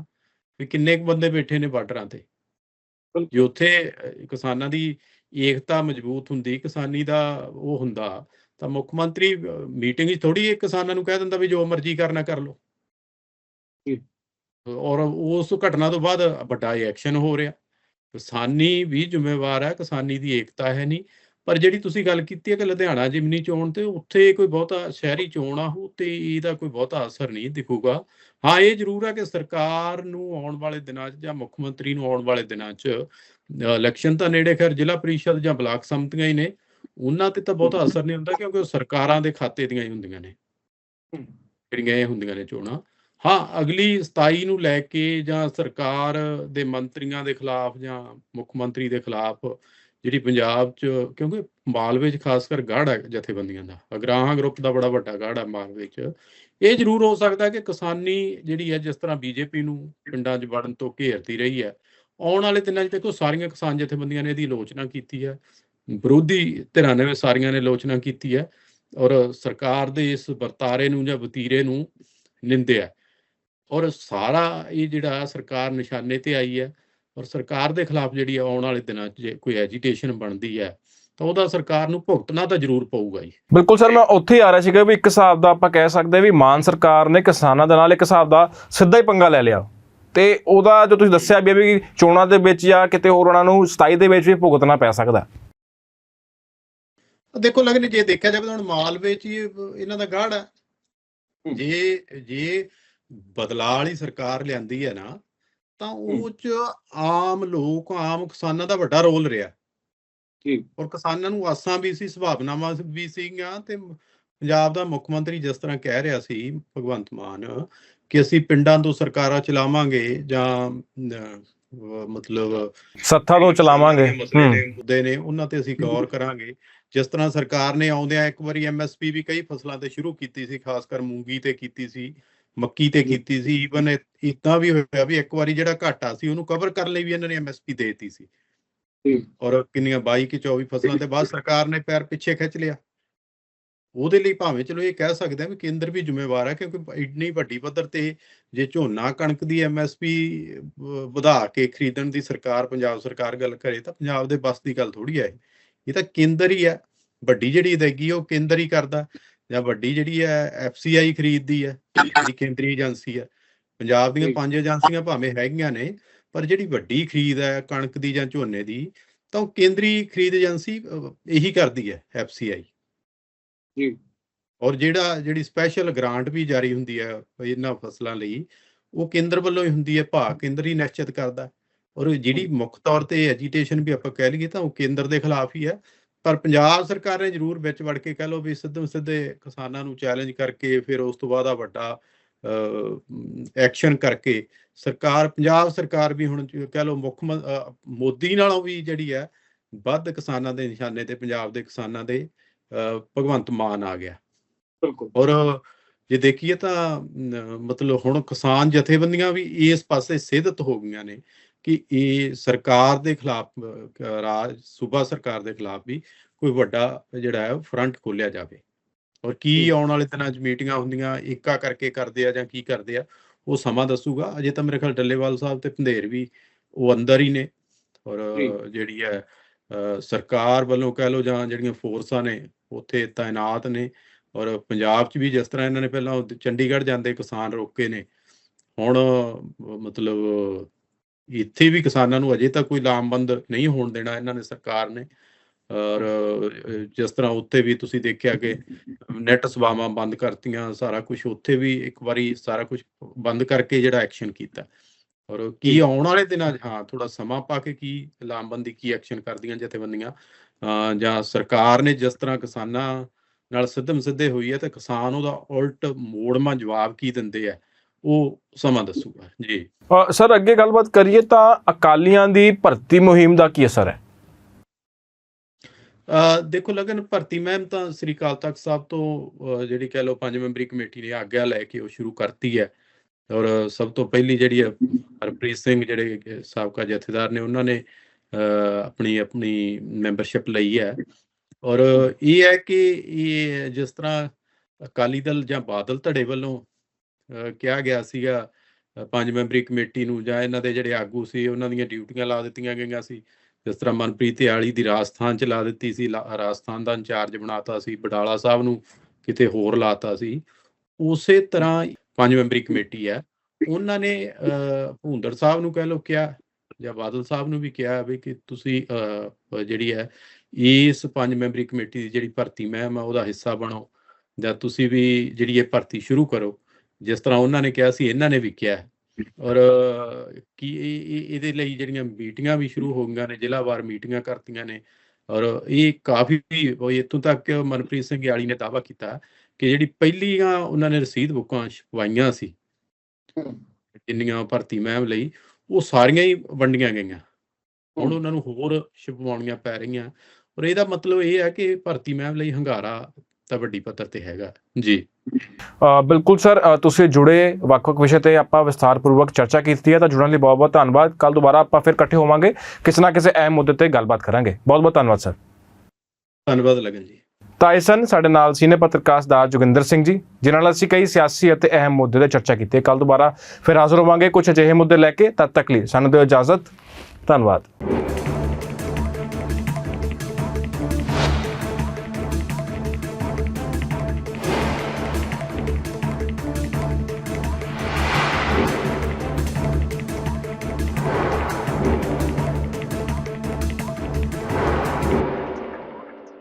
ਵੀ ਕਿੰਨੇ ਕੁ ਬੰਦੇ ਬੈਠੇ ਨੇ ਬਾਰਡਰਾਂ ਤੇ। ਜੇ ਉੱਥੇ ਕਿਸਾਨਾਂ ਦੀ ਏਕਤਾ ਮਜ਼ਬੂਤ ਹੁੰਦੀ ਕਿਸਾਨੀ ਦਾ ਉਹ ਹੁੰਦਾ ਤਾਂ ਮੁੱਖ ਮੰਤਰੀ ਮੀਟਿੰਗ 'ਚ ਥੋੜੀ ਇੱਕ ਕਿਸਾਨਾਂ ਨੂੰ ਕਹਿ ਦਿੰਦਾ ਵੀ ਜੋ ਮਰਜ਼ੀ ਕਰਨਾ ਕਰ ਲਓ। ਜੀ। ਔਰ ਉਸ ਘਟਨਾ ਤੋਂ ਬਾਅਦ ਵੱਡਾ ਐਕਸ਼ਨ ਹੋ ਰਿਹਾ। ਕਿਸਾਨੀ ਵੀ ਜ਼ਿੰਮੇਵਾਰ ਹੈ ਕਿਸਾਨੀ ਦੀ ਏਕਤਾ ਹੈ ਨਹੀਂ। ਪਰ ਜਿਹੜੀ ਤੁਸੀਂ ਗੱਲ ਕੀਤੀ ਹੈ ਕਿ ਲੁਧਿਆਣਾ ਜਿਮਨੀ ਚੋਣ ਤੇ ਉੱਥੇ ਕੋਈ ਬਹੁਤਾ ਸ਼ਹਿਰੀ ਚੋਣ ਆ ਉਹ ਤੇ ਇਹਦਾ ਕੋਈ ਬਹੁਤਾ ਅਸਰ ਨਹੀਂ ਦਿਖੂਗਾ। ਹਾਂ ਇਹ ਜ਼ਰੂਰ ਹੈ ਕਿ ਸਰਕਾਰ ਨੂੰ ਆਉਣ ਵਾਲੇ ਦਿਨਾਂ 'ਚ ਜਾਂ ਮੁੱਖ ਮੰਤਰੀ ਨੂੰ ਆਉਣ ਵਾਲੇ ਦਿਨਾਂ 'ਚ ਇਲੈਕਸ਼ਨ ਤਾਂ ਨੇੜੇ ਖੈਰ ਜ਼ਿਲ੍ਹਾ ਪ੍ਰੀਸ਼ਦ ਜਾਂ ਬਲਾਕ ਸੰਮਤੀਆਂ ਹੀ ਨੇ ਉਹਨਾਂ ਤੇ ਤਾਂ ਬਹੁਤਾ ਅਸਰ ਨਹੀਂ ਹੁੰਦਾ ਕਿਉਂਕਿ ਉਹ ਸਰਕਾਰਾਂ ਦੇ ਖਾਤੇ ਦੀਆਂ ਹੀ ਹੁੰਦੀਆਂ ਨੇ। ਜਿਹੜੀਆਂ ਇਹ ਹੁੰਦੀਆਂ ਨੇ ਚੋਣਾਂ। ਹਾਂ, ਅਗਲੀ 27 ਨੂੰ ਲੈ ਕੇ ਜਾਂ ਸਰਕਾਰ ਦੇ ਮੰਤਰੀਆਂ ਦੇ ਖਿਲਾਫ ਜਾਂ ਮੁੱਖ ਮੰਤਰੀ ਦੇ ਖਿਲਾਫ ਜਿਹੜੀ ਪੰਜਾਬ 'ਚ, ਕਿਉਂਕਿ ਮਾਲਵੇ 'ਚ ਖਾਸ ਕਰ ਗਾੜ ਹੈ ਜਥੇਬੰਦੀਆਂ ਦਾ, ਅਗਰਾਹਾਂ ਗਰੁੱਪ ਦਾ ਬੜਾ ਵੱਡਾ ਗਾੜ ਹੈ ਮਾਲਵੇ 'ਚ, ਇਹ ਜ਼ਰੂਰ ਹੋ ਸਕਦਾ ਕਿ ਕਿਸਾਨੀ ਜਿਹੜੀ ਹੈ ਜਿਸ ਤਰ੍ਹਾਂ ਬੀਜੇਪੀ ਨੂੰ ਪਿੰਡਾਂ 'ਚ ਵੜਨ ਤੋਂ ਘੇਰਦੀ ਰਹੀ ਹੈ, ਆਉਣ ਵਾਲੇ ਦਿਨਾਂ 'ਚ ਦੇਖੋ ਸਾਰੀਆਂ ਕਿਸਾਨ ਜਥੇਬੰਦੀਆਂ ਨੇ ਇਹਦੀ ਆਲੋਚਨਾ ਕੀਤੀ ਹੈ, ਵਿਰੋਧੀ ਧਿਰਾਂ ਨੇ ਵੀ ਸਾਰੀਆਂ ਨੇ ਆਲੋਚਨਾ ਕੀਤੀ ਹੈ ਔਰ ਸਰਕਾਰ ਦੇ ਇਸ ਵਰਤਾਰੇ ਨੂੰ ਜਾਂ ਵਤੀਰੇ ਨੂੰ ਨਿੰਦਿਆ ਔਰ ਸਾਰਾ ਇਹ ਜਿਹੜਾ ਸਰਕਾਰ ਨਿਸ਼ਾਨੇ ਤੇ ਆਈ ਹੈ ਔਰ ਸਰਕਾਰ ਦੇ ਖਿਲਾਫ ਜਿਹੜੀ ਆਉਣ ਵਾਲੇ ਦਿਨਾਂ 'ਚ ਜੇ ਕੋਈ ਐਜੀਟੇਸ਼ਨ ਬਣਦੀ ਹੈ ਤਾਂ ਉਹਦਾ ਸਰਕਾਰ ਨੂੰ ਭੁਗਤਣਾ ਤਾਂ ਜ਼ਰੂਰ ਪਊਗਾ ਹੀ ਬਿਲਕੁਲ ਸਰ ਮੈਂ ਉੱਥੇ ਹੀ ਆ ਰਿਹਾ ਸੀਗਾ ਵੀ ਇੱਕ ਹਿਸਾਬ ਦਾ ਆਪਾਂ ਕਹਿ ਸਕਦੇ ਵੀ ਮਾਨ ਸਰਕਾਰ ਨੇ ਕਿਸਾਨਾਂ ਦੇ ਨਾਲ ਇੱਕ ਹਿਸਾਬ ਦਾ ਸਿੱਧਾ ਹੀ ਪੰਗਾ ਲੈ ਲਿਆ। ਤੇ ਉਹਦਾ ਜੋ ਤੁਸੀਂ ਦੱਸਿਆ ਵੀ ਵੀ ਚੋਣਾਂ ਦੇ ਵਿੱਚ ਜਾਂ ਕਿਤੇ ਹੋਰ ਉਹਨਾਂ ਨੂੰ 27 ਦੇ ਵਿੱਚ ਵੀ ਭੁਗਤਣਾ ਪੈ ਸਕਦਾ ਦੇਖੋ ਲੱਗਨੇ ਜੇ ਦੇਖਿਆ ਜਾਵੇ ਤਾਂ ਹੁਣ ਮਾਲਵੇ 'ਚ ਇਹਨਾਂ ਦਾ ਗਾੜ ਹੂੰ। ਜੇ ਜੇ ਬਦਲਾਅ ਵਾਲੀ ਸਰਕਾਰ ਲਿਆਂਦੀ ਹੈ ਨਾ ਤਾਂ ਉਹ 'ਚ ਆਮ ਲੋਕ ਆਮ ਕਿਸਾਨਾਂ ਦਾ ਵੱਡਾ ਰੋਲ ਰਿਹਾ। ਜੀ ਔਰ ਕਿਸਾਨਾਂ ਨੂੰ ਆਸਾਂ ਵੀ ਸੀ ਸੁਭਾਵਨਾਵਾਂ ਵੀ ਸੀਗੀਆਂ ਤੇ ਪੰਜਾਬ ਦਾ ਮੁੱਖ ਮੰਤਰੀ ਜਿਸ ਤਰ੍ਹਾਂ ਕਹਿ ਰਿਹਾ ਸੀ ਭਗਵੰਤ ਮਾਨ ਕਿ ਅਸੀਂ ਪਿੰਡਾਂ ਤੋਂ ਸਰਕਾਰਾਂ ਚਲਾਵਾਂਗੇ ਜਾਂ ਮਤਲਬ ਸੱਥਾਂ ਤੋਂ ਚਲਾਵਾਂਗੇ। ਮੁੱਦੇ ਨੇ ਉਹਨਾਂ ਤੇ ਅਸੀਂ ਗੌਰ ਕਰਾਂਗੇ। ਜਿਸ ਤਰ੍ਹਾਂ ਸਰਕਾਰ ਨੇ ਆਉਂਦਿਆਂ ਇੱਕ ਵਾਰੀ ਐਮਐਸਪੀ ਵੀ ਕਈ ਫਸਲਾਂ ਤੇ ਸ਼ੁਰੂ ਕੀਤੀ ਸੀ ਖਾਸ ਕਰ ਮੂੰਗੀ ਤੇ ਕੀਤੀ ਸੀ। ਮੱਕੀ ਤੇ ਕੀਤੀ ਸੀ ਈਵਨ ਇਦਾਂ ਵੀ ਹੋਇਆ ਵੀ ਇੱਕ ਵਾਰੀ ਜਿਹੜਾ ਘਾਟਾ ਸੀ ਉਹਨੂੰ ਕਵਰ ਕਰਨ ਲਈ ਵੀ ਇਹਨਾਂ ਨੇ ਐਮਐਸਪੀ ਦੇ ਦਿੱਤੀ ਸੀ। ਔਰ ਕਿੰਨੀਆਂ 22 ਕਿ 24 ਫਸਲਾਂ ਤੇ ਬਾਅਦ ਸਰਕਾਰ ਨੇ ਪੈਰ ਪਿੱਛੇ ਖਿੱਚ ਲਿਆ। ਉਹਦੇ ਲਈ ਭਾਵੇਂ ਚਲੋ ਇਹ ਕਹਿ ਸਕਦੇ ਆ ਵੀ ਕੇਂਦਰ ਵੀ ਜ਼ਿੰਮੇਵਾਰ ਹੈ ਕਿਉਂਕਿ ਇੰਨੀ ਵੱਡੀ ਪੱਧਰ ਤੇ ਜੇ ਝੋਨਾ ਕਣਕ ਦੀ ਐਮਐਸਪੀ ਵਧਾ ਕੇ ਖਰੀਦਣ ਦੀ ਸਰਕਾਰ ਪੰਜਾਬ ਸਰਕਾਰ ਗੱਲ ਕਰੇ ਤਾਂ ਪੰਜਾਬ ਦੇ ਬਸ ਦੀ ਗੱਲ ਥੋੜੀ ਹੈ ਇਹ। ਇਹ ਤਾਂ ਕੇਂਦਰ ਹੀ ਹੈ ਵੱਡੀ ਜਿਹੜੀ ਅਦਾਇਗੀ ਉਹ ਕੇਂਦਰ ਹੀ ਕਰਦਾ। ਜਾਂ ਵੱਡੀ ਜਿਹੜੀ ਹੈ ਐਫਸੀਆਈ ਖਰੀਦਦੀ ਹੈ ਜਿਹੜੀ ਕੇਂਦਰੀ ਏਜੰਸੀ ਹੈ। ਪੰਜਾਬ ਦੀਆਂ। ਪੰਜ ਏਜੰਸੀਆਂ ਭਾਵੇਂ ਹੈਗੀਆਂ ਨੇ ਪਰ ਜਿਹੜੀ ਵੱਡੀ ਖਰੀਦ ਹੈ ਕਣਕ ਦੀ ਜਾਂ ਝੋਨੇ ਦੀ ਤਾਂ ਉਹ ਕੇਂਦਰੀ ਖਰੀਦ ਏਜੰਸੀ ਇਹੀ ਕਰਦੀ ਹੈ ਐਫਸੀਆਈ ਜੀ। ਔਰ ਜਿਹੜਾ ਜਿਹੜੀ ਸਪੈਸ਼ਲ ਗ੍ਰਾਂਟ ਵੀ ਜਾਰੀ ਹੁੰਦੀ ਹੈ ਇਹਨਾਂ ਫਸਲਾਂ ਲਈ ਉਹ ਕੇਂਦਰ ਵੱਲੋਂ ਹੀ ਹੁੰਦੀ ਹੈ ਭਾਅ ਕੇਂਦਰ ਹੀ ਨਿਸ਼ਚਿਤ ਕਰਦਾ। ਔਰ ਜਿਹੜੀ ਮੁੱਖ ਤੌਰ ਤੇ ਐਜੀਟੇਸ਼ਨ ਵੀ ਆਪਾਂ ਕਹਿ ਲਈਏ ਤਾਂ ਉਹ ਕੇਂਦਰ ਦੇ ਖਿਲਾਫ ਹੀ ਹੈ। ਪਰ ਪੰਜਾਬ ਸਰਕਾਰ ਨੇ ਜ਼ਰੂਰ ਵਿੱਚ ਵੜ ਕੇ ਕਹਿ ਲਓ ਵੀ ਸਿੱਧੇ ਸਿੱਧੇ ਕਿਸਾਨਾਂ ਨੂੰ ਚੈਲੰਜ ਕਰਕੇ ਫਿਰ ਉਸ ਤੋਂ ਬਾਅਦ ਆ ਵੱਡਾ ਐਕਸ਼ਨ ਕਰਕੇ ਸਰਕਾਰ ਪੰਜਾਬ ਸਰਕਾਰ ਵੀ ਹੁਣ ਕਹਿ ਲਓ ਮੁੱਖ ਮੋਦੀ ਨਾਲੋਂ ਵੀ ਜਿਹੜੀ ਹੈ ਵੱਧ ਕਿਸਾਨਾਂ ਦੇ ਨਿਸ਼ਾਨੇ ਤੇ ਪੰਜਾਬ ਦੇ ਕਿਸਾਨਾਂ ਦੇ ਭਗਵੰਤ ਮਾਨ ਆ ਗਿਆ। ਬਿਲਕੁਲ। ਔਰ ਜੇ ਦੇਖੀਏ ਤਾਂ ਮਤਲਬ ਹੁਣ ਕਿਸਾਨ ਜਥੇਬੰਦੀਆਂ ਵੀ ਇਸ ਪਾਸੇ ਸਿਹਦਤ ਹੋ ਗਈਆਂ ਨੇ। ਕਿ ਇਹ ਸਰਕਾਰ ਦੇ ਖਿਲਾਫ ਰਾਜ ਸੂਬਾ ਸਰਕਾਰ ਦੇ ਖਿਲਾਫ ਵੀ ਕੋਈ ਵੱਡਾ ਜਿਹੜਾ ਹੈ ਫਰੰਟ ਖੋਲਿਆ ਜਾਵੇ। ਔਰ ਕੀ ਆਉਣ ਵਾਲੇ ਦਿਨਾਂ 'ਚ ਮੀਟਿੰਗਾਂ ਹੁੰਦੀਆਂ ਏਕਾ ਕਰਕੇ ਕਰਦੇ ਆ ਜਾਂ ਕੀ ਕਰਦੇ ਆ ਉਹ ਸਮਾਂ ਦੱਸੂਗਾ। ਅਜੇ ਤਾਂ ਮੇਰੇ ਖਿਆਲ ਡੱਲੇਵਾਲ ਸਾਹਿਬ ਤੇ ਪੰਧੇਰ ਵੀ ਉਹ ਅੰਦਰ ਹੀ ਨੇ। ਔਰ। ਜਿਹੜੀ ਹੈ ਸਰਕਾਰ ਵੱਲੋਂ ਕਹਿ ਲਓ ਜਾਂ ਜਿਹੜੀਆਂ ਫੋਰਸਾਂ ਨੇ ਉੱਥੇ ਤਾਇਨਾਤ ਨੇ। ਔਰ ਪੰਜਾਬ 'ਚ ਵੀ ਜਿਸ ਤਰ੍ਹਾਂ ਇਹਨਾਂ ਨੇ ਪਹਿਲਾਂ ਚੰਡੀਗੜ੍ਹ ਜਾਂਦੇ ਕਿਸਾਨ ਰੋਕੇ ਨੇ ਹੁਣ ਮਤਲਬ ਇੱਥੇ ਵੀ ਕਿਸਾਨਾਂ ਨੂੰ ਅਜੇ ਤੱਕ ਕੋਈ ਲਾਮਬੰਦ ਨਹੀਂ ਹੋਣ ਦੇਣਾ ਇਹਨਾਂ ਨੇ ਸਰਕਾਰ ਨੇ। ਔਰ ਜਿਸ ਤਰ੍ਹਾਂ ਉੱਥੇ ਵੀ ਤੁਸੀਂ ਦੇਖਿਆ ਕਿ ਨੈਟ ਸੇਵਾਵਾਂ ਬੰਦ ਕਰਤੀਆਂ ਸਾਰਾ ਕੁਝ ਉੱਥੇ ਵੀ ਇੱਕ ਵਾਰੀ ਸਾਰਾ ਕੁਝ ਬੰਦ ਕਰਕੇ ਜਿਹੜਾ ਐਕਸ਼ਨ ਕੀਤਾ। ਔਰ ਕੀ ਆਉਣ ਵਾਲੇ ਦਿਨਾਂ ਹਾਂ ਥੋੜਾ ਸਮਾਂ ਪਾ ਕੇ ਕੀ ਲਾਮਬੰਦੀ ਕੀ ਐਕਸ਼ਨ ਕਰਦੀਆਂ ਜਥੇਬੰਦੀਆਂ। ਜਾਂ ਸਰਕਾਰ ਨੇ ਜਿਸ ਤਰ੍ਹਾਂ ਕਿਸਾਨਾਂ ਨਾਲ ਸਿੱਧਮ ਸਿੱਧੇ ਹੋਈ ਹੈ ਤੇ ਕਿਸਾਨ ਉਹਦਾ ਉਲਟ ਮੋੜਮਾ ਜਵਾਬ ਕੀ ਦਿੰਦੇ ਆ? ਉਹ ਸਮਾਂ ਦੱਸੂਗਾ। ਜੀ। ਸਰ ਅੱਗੇ ਗੱਲਬਾਤ ਕਰੀਏ ਤਾਂ ਅਕਾਲੀਆਂ ਦੀ ਭਰਤੀ ਮੁਹਿੰਮ ਦਾ ਕੀ ਅਸਰ ਹੈ? ਦੇਖੋ ਲਗਨ ਭਰਤੀ ਮਹਿਮ ਤਾਂ ਸ੍ਰੀ ਅਕਾਲ ਤਖਤ ਸਾਹਿਬ ਤੋਂ ਜਿਹੜੀ ਕਹਿ ਲਓ ਪੰਜ ਮੈਂਬਰੀ ਕਮੇਟੀ ਨੇ ਆਗਿਆ ਲੈ ਕੇ ਉਹ ਸ਼ੁਰੂ ਕਰਤੀ ਹੈ। ਔਰ ਸਭ ਤੋਂ ਪਹਿਲੀ ਜਿਹੜੀ ਹੈ ਹਰਪ੍ਰੀਤ ਸਿੰਘ ਜਿਹੜੇ ਸਾਬਕਾ ਜਥੇਦਾਰ ਨੇ ਉਹਨਾਂ ਨੇ ਆਪਣੀ ਆਪਣੀ ਮੈਂਬਰਸ਼ਿਪ ਲਈ ਹੈ। ਔਰ ਇਹ ਹੈ ਕਿ ਇਹ ਜਿਸ ਤਰ੍ਹਾਂ ਅਕਾਲੀ ਦਲ ਜਾਂ ਬਾਦਲ ਧੜੇ ਵੱਲੋਂ ਕਿਹਾ ਗਿਆ ਸੀਗਾ ਪੰਜ ਮੈਂਬਰੀ ਕਮੇਟੀ ਨੂੰ ਜਾਂ ਇਹਨਾਂ ਦੇ ਜਿਹੜੇ ਆਗੂ ਸੀ ਉਹਨਾਂ ਦੀਆਂ ਡਿਊਟੀਆਂ ਲਾ ਦਿੱਤੀਆਂ ਗਈਆਂ ਸੀ। ਜਿਸ ਤਰ੍ਹਾਂ ਮਨਪ੍ਰੀਤ ਇਆਲੀ ਦੀ ਰਾਜਸਥਾਨ ਚ ਲਾ ਦਿੱਤੀ ਸੀ ਲਾ- ਰਾਜਸਥਾਨ ਦਾ ਇੰਚਾਰਜ ਬਣਾਤਾ ਸੀ ਬਡਾਲਾ ਸਾਹਿਬ ਨੂੰ ਕਿਤੇ ਹੋਰ ਲਾਤਾ ਸੀ। ਉਸੇ ਤਰ੍ਹਾਂ ਪੰਜ ਮੈਂਬਰੀ ਕਮੇਟੀ ਹੈ। ਉਹਨਾਂ ਨੇ ਅਹ, ਭੂੰਦੜ ਸਾਹਿਬ ਨੂੰ ਕਹਿ ਲਓ ਕਿਹਾ ਜਾਂ ਬਾਦਲ ਸਾਹਿਬ ਨੂੰ ਵੀ ਕਿਹਾ ਵੀ ਕਿ ਤੁਸੀਂ ਅਹ, ਜਿਹੜੀ ਹੈ ਇਸ ਪੰਜ ਮੈਂਬਰੀ ਕਮੇਟੀ ਦੀ ਜਿਹੜੀ ਭਰਤੀ ਮਹਿਮ ਆ ਉਹਦਾ ਹਿੱਸਾ ਬਣੋ ਜਾਂ ਤੁਸੀਂ ਵੀ ਜਿਹੜੀ ਇਹ ਭਰਤੀ ਸ਼ੁਰੂ ਕਰੋ। ਜਿਸ ਤਰ੍ਹਾਂ ਉਹਨਾਂ ਨੇ ਕਿਹਾ ਸੀ ਇਹਨਾਂ ਨੇ ਵੀ ਕਿਹਾ ਔਰ ਅਹ, ਕੀ ਇਹਦੇ ਲਈ ਜਿਹੜੀਆਂ ਮੀਟਿੰਗਾਂ ਵੀ ਸ਼ੁਰੂ ਹੋ ਗਈਆਂ ਨੇ ਜ਼ਿਲ੍ਹਾਵਾਰ ਮੀਟਿੰਗਾਂ ਕਰਤੀਆਂ ਨੇ। ਔਰ ਇਹ ਕਾਫੀ ਉਹ ਤੱਕ ਮਨਪ੍ਰੀਤ ਸਿੰਘ ਯਾਲੀ ਨੇ ਦਾਅਵਾ ਕੀਤਾ ਕਿ ਜਿਹੜੀ ਪਹਿਲੀਆਂ ਉਹਨਾਂ ਨੇ ਰਸੀਦ ਬੁੱਕਾਂ ਛਪਵਾਈਆਂ ਸੀ ਜਿੰਨੀਆਂ ਭਰਤੀ ਮਹਿਮ ਲਈ ਉਹ ਸਾਰੀਆਂ ਹੀ ਵੰਡੀਆਂ ਗਈਆਂ। ਹੁਣ ਉਹਨਾਂ ਨੂੰ ਹੋਰ ਛਪਵਾਉਣੀਆਂ ਪੈ ਰਹੀਆਂ। ਔਰ ਇਹਦਾ ਮਤਲਬ ਇਹ ਹੈ ਕਿ ਭਰਤੀ ਮਹਿਮ ਲਈ ਹੰਗਾਰਾ ਤਾਂ ਵੱਡੀ ਪੱਧਰ ਤੇ ਹੈਗਾ। ਜੀ। ਬਿਲਕੁਲ ਸਰ ਤੁਸੀਂ ਜੁੜੇ ਵੱਖ-ਵੱਖ ਵਿਸ਼ੇ ਤੇ ਆਪਾਂ ਵਿਸਥਾਰਪੂਰਵਕ ਚਰਚਾ ਕੀਤੀ ਹੈ ਤਾਂ ਜੁੜਨ ਲਈ ਬਹੁਤ-ਬਹੁਤ ਧੰਨਵਾਦ। ਕੱਲ ਦੁਬਾਰਾ ਆਪਾਂ ਫਿਰ ਇਕੱਠੇ ਹੋਵਾਂਗੇ ਕਿਸੇ ਨਾ ਕਿਸੇ ਅਹਿਮ ਮੁੱਦੇ ਤੇ ਗੱਲਬਾਤ ਕਰਾਂਗੇ। ਬਹੁਤ-ਬਹੁਤ ਧੰਨਵਾਦ ਸਰ। ਧੰਨਵਾਦ ਲਗਨ ਜੀ। ਤਾਂ ਇਹ ਸਨ ਸਾਡੇ ਨਾਲ ਸੀਨੀਅਰ ਪੱਤਰਕਾਰ ਦਾ ਜੋਗਿੰਦਰ ਸਿੰਘ ਜੀ ਜਿਨ੍ਹਾਂ ਨਾਲ ਅਸੀਂ ਕਈ ਸਿਆਸੀ ਅਤੇ ਅਹਿਮ ਮੁੱਦੇ ਤੇ ਚਰਚਾ ਕੀਤੀ ਕੱਲ ਦੁਬਾਰਾ ਫਿਰ ਹਾਜ਼ਰ ਹੋਵਾਂਗੇ ਕੁਝ ਅਜਿਹੇ ਮੁੱਦੇ ਲੈ ਕੇ ਤਦ ਤੱਕ ਲਈ ਸਾਨੂੰ ਦਿਓ ਇਜਾਜ਼ਤ। ਧੰਨਵਾਦ।